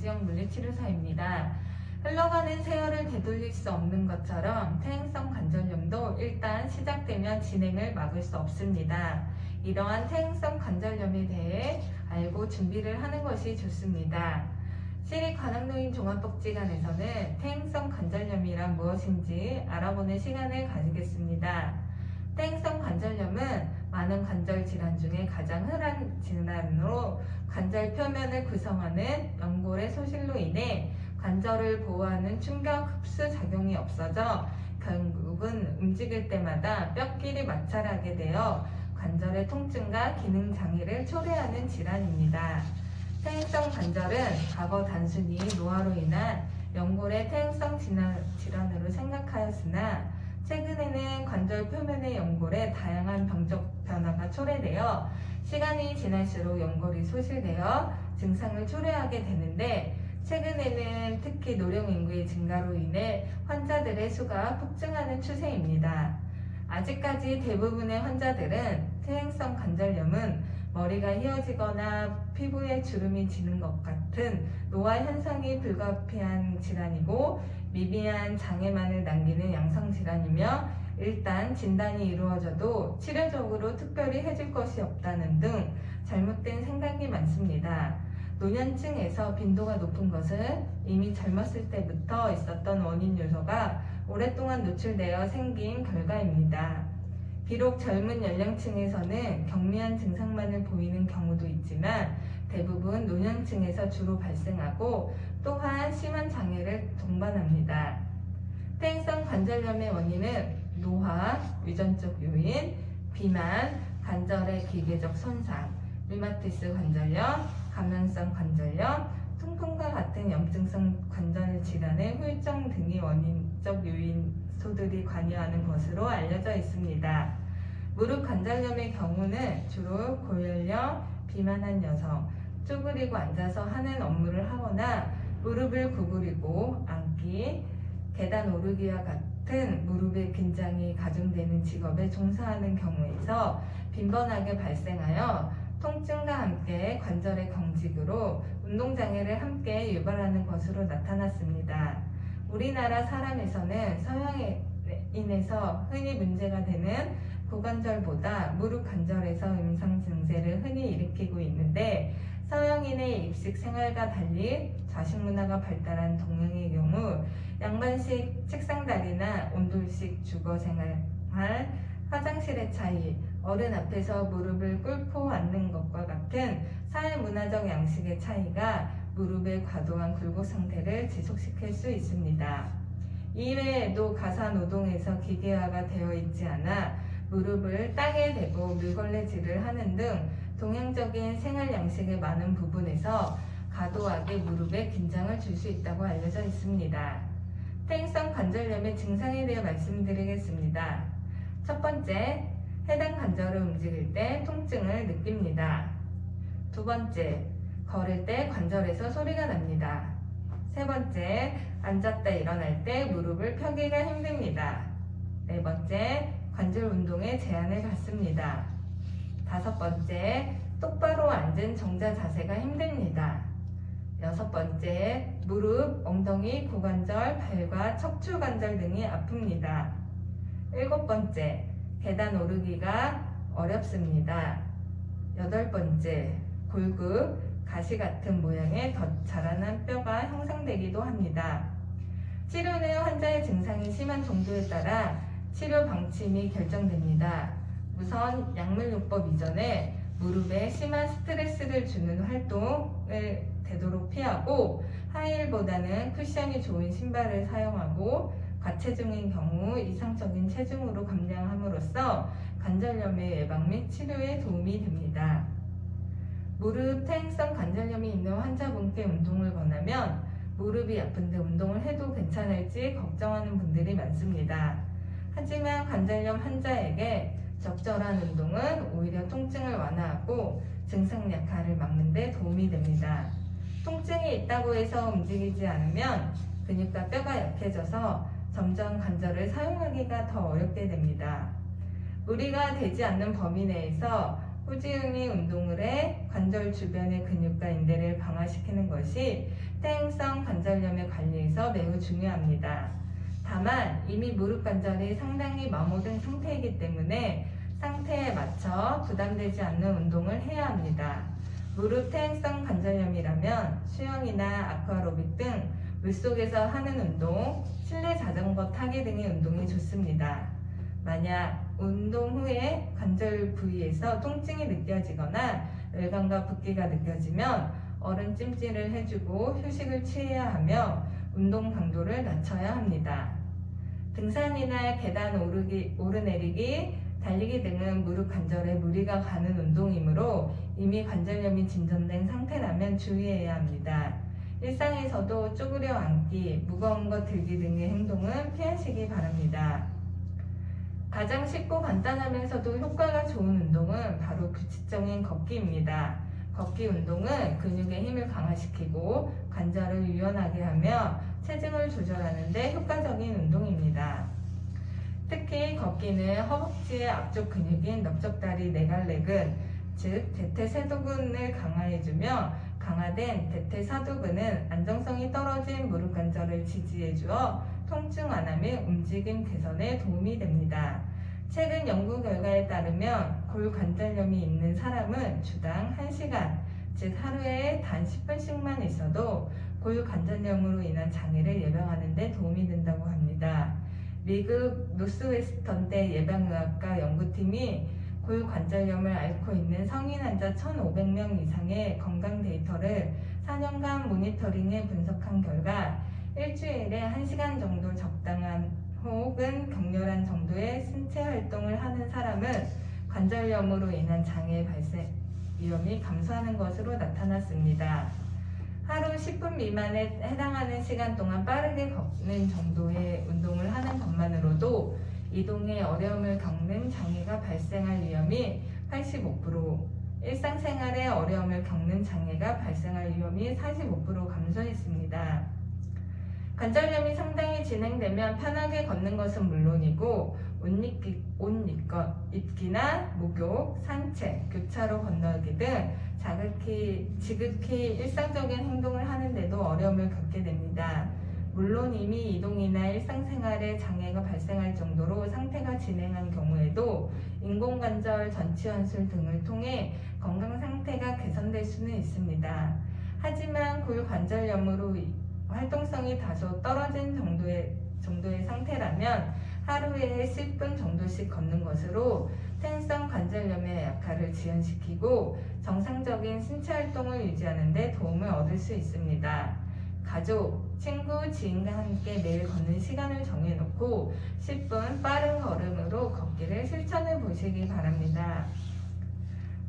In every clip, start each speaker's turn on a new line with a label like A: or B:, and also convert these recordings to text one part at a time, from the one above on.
A: 정지영 물리치료사입니다. 흘러가는 세월을 되돌릴 수 없는 것처럼 퇴행성 관절염도 일단 시작되면 진행을 막을 수 없습니다. 이러한 퇴행성 관절염에 대해 알고 준비를 하는 것이 좋습니다. 시립관악노인 종합복지관에서는 퇴행성 관절염이란 무엇인지 알아보는 시간을 가지겠습니다. 퇴행성 관절염은 많은 관절 질환 중에 가장 흔한 질환으로 관절 표면을 구성하는 연골의 소실로 인해 관절을 보호하는 충격 흡수 작용이 없어져 결국은 움직일 때마다 뼈끼리 마찰하게 되어 관절의 통증과 기능 장애를 초래하는 질환입니다. 퇴행성 관절은 과거 단순히 노화로 인한 연골의 퇴행성 질환- 질환으로 생각하였으나 최근에는 관절 표면의 연골에 다양한 병적 변화가 초래되어 시간이 지날수록 연골이 소실되어 증상을 초래하게 되는데 최근에는 특히 노령 인구의 증가로 인해 환자들의 수가 폭증하는 추세입니다. 아직까지 대부분의 환자들은 퇴행성 관절염은 머리가 휘어지거나 피부에 주름이 지는 것 같은 노화 현상이 불가피한 질환이고 미비한 장애만을 남기는 양성 질환이며 일단 진단이 이루어져도 치료적으로 특별히 해줄 것이 없다는 등 잘못된 생각이 많습니다. 노년층에서 빈도가 높은 것은 이미 젊었을 때부터 있었던 원인 요소가 오랫동안 노출되어 생긴 결과입니다. 비록 젊은 연령층에서는 경미한 증상만을 보이는 경우도 있지만 대부분 노년층에서 주로 발생하고 또한 심한 장애를 동반합니다. 퇴행성 관절염의 원인은 노화, 유전적 요인, 비만, 관절의 기계적 손상, 류마티스 관절염, 감염성 관절염, 통풍과 같은 염증성 관절 질환의 후유증 등이 원인적 요인소들이 관여하는 것으로 알려져 있습니다. 무릎 관절염의 경우는 주로 고연령, 비만한 여성, 쪼그리고 앉아서 하는 업무를 하거나 무릎을 구부리고 앉기, 계단 오르기와 같은 무릎의 긴장이 가중되는 직업에 종사하는 경우에서 빈번하게 발생하여 통증과 함께 관절의 경직으로 운동장애를 함께 유발하는 것으로 나타났습니다. 우리나라 사람에서는 서양인에서 흔히 문제가 되는 고관절보다 무릎 관절에서 임상 증세를 흔히 일으키고 있는데 서양인의 입식 생활과 달리 좌식 문화가 발달한 동양의 경우 양반식 책상다리나 온돌식 주거 생활, 화장실의 차이, 어른 앞에서 무릎을 꿇고 앉는 것과 같은 사회 문화적 양식의 차이가 무릎의 과도한 굴곡 상태를 지속시킬 수 있습니다. 이외에도 가사 노동에서 기계화가 되어 있지 않아 무릎을 땅에 대고 물걸레질을 하는 등 동양적인 생활 양식의 많은 부분에서 과도하게 무릎에 긴장을 줄 수 있다고 알려져 있습니다. 퇴행성 관절염의 증상에 대해 말씀드리겠습니다. 첫 번째, 해당 관절을 움직일 때 통증을 느낍니다. 두 번째, 걸을 때 관절에서 소리가 납니다. 세 번째, 앉았다 일어날 때 무릎을 펴기가 힘듭니다. 네 번째, 관절 운동에 제한을 받습니다. 다섯 번째, 똑바로 앉은 정자 자세가 힘듭니다. 여섯 번째, 무릎, 엉덩이, 고관절, 발과 척추 관절 등이 아픕니다. 일곱 번째, 계단 오르기가 어렵습니다. 여덟 번째, 골급, 가시 같은 모양의 덧 자라난 뼈가 형성되기도 합니다. 치료는 환자의 증상이 심한 정도에 따라 치료 방침이 결정됩니다. 우선 약물요법 이전에 무릎에 심한 스트레스를 주는 활동을 되도록 피하고 하이힐보다는 쿠션이 좋은 신발을 사용하고 과체중인 경우 이상적인 체중으로 감량함으로써 관절염의 예방 및 치료에 도움이 됩니다. 무릎 퇴행성 관절염이 있는 환자분께 운동을 권하면 무릎이 아픈데 운동을 해도 괜찮을지 걱정하는 분들이 많습니다. 하지만 관절염 환자에게 적절한 운동은 오히려 통증을 완화하고 증상 약화를 막는 데 도움이 됩니다. 통증이 있다고 해서 움직이지 않으면 근육과 뼈가 약해져서 점점 관절을 사용하기가 더 어렵게 됩니다. 무리가 되지 않는 범위 내에서 꾸준히 운동을 해 관절 주변의 근육과 인대를 강화시키는 것이 퇴행성 관절염의 관리에서 매우 중요합니다. 다만 이미 무릎 관절이 상당히 마모된 상태이기 때문에 상태에 맞춰 부담되지 않는 운동을 해야 합니다. 무릎 퇴행성 관절염이라면 수영이나 아쿠아로빅 등 물속에서 하는 운동, 실내 자전거 타기 등의 운동이 좋습니다. 만약 운동 후에 관절 부위에서 통증이 느껴지거나 열감과 붓기가 느껴지면 얼음 찜질을 해주고 휴식을 취해야 하며 운동 강도를 낮춰야 합니다. 등산이나 계단 오르기, 오르내리기, 달리기 등은 무릎 관절에 무리가 가는 운동이므로 이미 관절염이 진전된 상태라면 주의해야 합니다. 일상에서도 쪼그려 앉기, 무거운 것 들기 등의 행동은 피하시기 바랍니다. 가장 쉽고 간단하면서도 효과가 좋은 운동은 바로 규칙적인 걷기입니다. 걷기 운동은 근육의 힘을 강화시키고 관절을 유연하게 하며 체중을 조절하는 데 효과적인 운동입니다. 특히 걷기는 허벅지의 앞쪽 근육인 넓적다리 내갈렉은 즉 대퇴세두근을 강화해주며 강화된 대퇴사두근은 안정성이 떨어진 무릎 관절을 지지해주어 통증 완화 및 움직임 개선에 도움이 됩니다. 최근 연구 결과에 따르면 골관절염이 있는 사람은 주당 1시간, 즉 하루에 단 10분씩만 있어도 골관절염으로 인한 장애를 예방하는 데 도움이 된다고 합니다. 미국 노스웨스턴 대 예방의학과 연구팀이 골관절염을 앓고 있는 성인 환자 1,500명 이상의 건강 데이터를 4년간 모니터링해 분석한 결과 일주일에 1시간 정도 적당한 혹은 격렬한 정도의 신체 활동을 하는 사람은 관절염으로 인한 장애 발생 위험이 감소하는 것으로 나타났습니다. 하루 10분 미만에 해당하는 시간 동안 빠르게 걷는 정도의 운동을 하는 것만으로도 이동에 어려움을 겪는 장애가 발생할 위험이 85%, 일상생활에 어려움을 겪는 장애가 발생할 위험이 45% 감소했습니다. 관절염이 상당히 진행되면 편하게 걷는 것은 물론이고 옷, 입기, 옷 입거, 입기나 목욕, 산책, 교차로 건너기 등 자극히, 지극히 일상적인 행동을 하는데도 어려움을 겪게 됩니다. 물론 이미 이동이나 일상생활에 장애가 발생할 정도로 상태가 진행한 경우에도 인공관절 전치환술 등을 통해 건강 상태가 개선될 수는 있습니다. 하지만 골관절염으로 활동성이 다소 떨어진 정도의, 정도의 상태라면 하루에 10분 정도씩 걷는 것으로 텐성 관절염의 약화를 지연시키고 정상적인 신체 활동을 유지하는 데 도움을 얻을 수 있습니다. 가족, 친구, 지인과 함께 매일 걷는 시간을 정해놓고 10분 빠른 걸음으로 걷기를 실천해 보시기 바랍니다.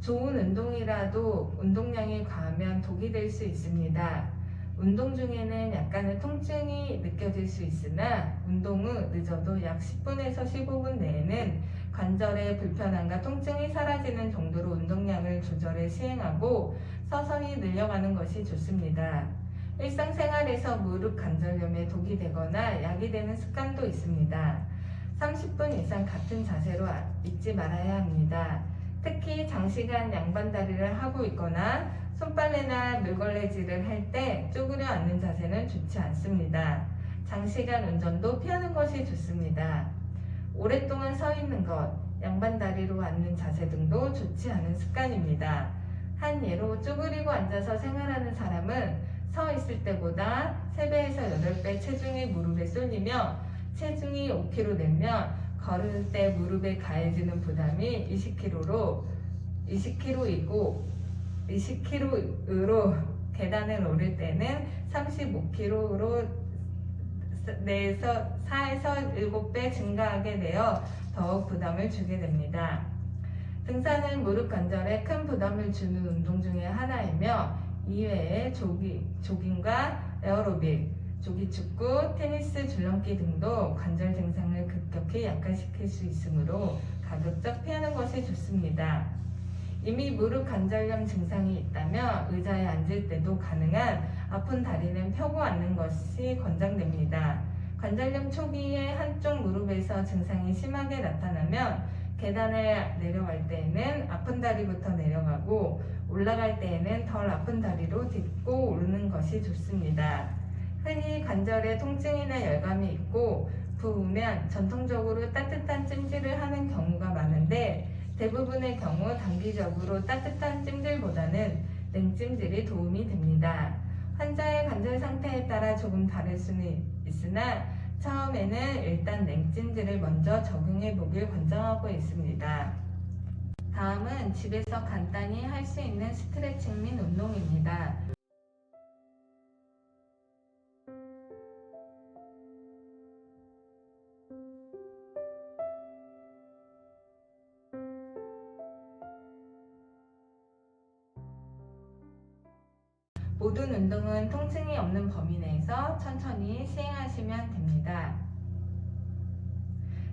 A: 좋은 운동이라도 운동량이 과하면 독이 될 수 있습니다. 운동 중에는 약간의 통증이 느껴질 수 있으나 운동 후 늦어도 약 10분에서 15분 내에는 관절의 불편함과 통증이 사라지는 정도로 운동량을 조절해 시행하고 서서히 늘려가는 것이 좋습니다. 일상생활에서 무릎 관절염에 독이 되거나 약이 되는 습관도 있습니다. 30분 이상 같은 자세로 있지 말아야 합니다. 특히 장시간 양반다리를 하고 있거나 손빨래나 물걸레질을 할 때 쪼그려 앉는 자세는 좋지 않습니다. 장시간 운전도 피하는 것이 좋습니다. 오랫동안 서 있는 것, 양반 다리로 앉는 자세 등도 좋지 않은 습관입니다. 한 예로 쪼그리고 앉아서 생활하는 사람은 서 있을 때보다 3배에서 8배 체중이 무릎에 쏠리며 체중이 5kg 되면 걸을 때 무릎에 가해지는 부담이 20kg로 20kg이고 20kg으로 계단을 오를 때는 35kg로 내에서 4에서 7배 증가하게 되어 더욱 부담을 주게 됩니다. 등산은 무릎 관절에 큰 부담을 주는 운동 중의 하나이며 이외에 조기, 조깅과 에어로빅, 조기 축구, 테니스 줄넘기 등도 관절 증상을 급격히 약화시킬 수 있으므로 가급적 피하는 것이 좋습니다. 이미 무릎 관절염 증상이 있다면 의자에 앉을 때도 가능한 아픈 다리는 펴고 앉는 것이 권장됩니다. 관절염 초기에 한쪽 무릎에서 증상이 심하게 나타나면 계단을 내려갈 때에는 아픈 다리부터 내려가고 올라갈 때에는 덜 아픈 다리로 딛고 오르는 것이 좋습니다. 흔히 관절에 통증이나 열감이 있고 부으면 전통적으로 따뜻한 찜질을 하는 경우가 많은데 대부분의 경우 단기적으로 따뜻한 찜질보다는 냉찜질이 도움이 됩니다. 환자의 관절 상태에 따라 조금 다를 수는 있으나 처음에는 일단 냉찜질을 먼저 적용해 보길 권장하고 있습니다. 다음은 집에서 간단히 할 수 있는 스트레칭 및 운동입니다. 모든 운동은 통증이 없는 범위 내에서 천천히 시행하시면 됩니다.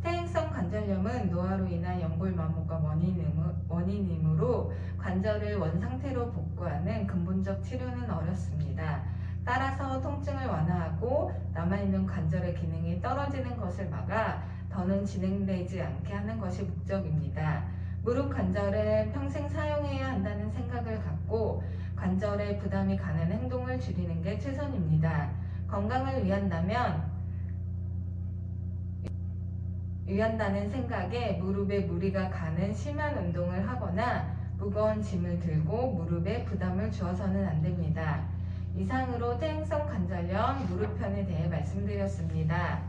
A: 퇴행성 관절염은 노화로 인한 연골 마모가 원인이므- 원인이므로 관절을 원상태로 복구하는 근본적 치료는 어렵습니다. 따라서 통증을 완화하고 남아있는 관절의 기능이 떨어지는 것을 막아 더는 진행되지 않게 하는 것이 목적입니다. 무릎 관절을 평생 사용해야 한다는 생각을 갖고 관절에 부담이 가는 행동을 줄이는 게 최선입니다. 건강을 위한다면 위한다는 생각에 무릎에 무리가 가는 심한 운동을 하거나 무거운 짐을 들고 무릎에 부담을 주어서는 안 됩니다. 이상으로 퇴행성 관절염 무릎편에 대해 말씀드렸습니다.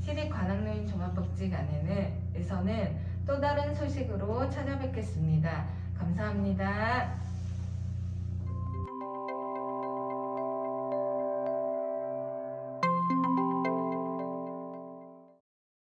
A: 시립관악노인 종합복지관에서는 또 다른 소식으로 찾아뵙겠습니다. 감사합니다.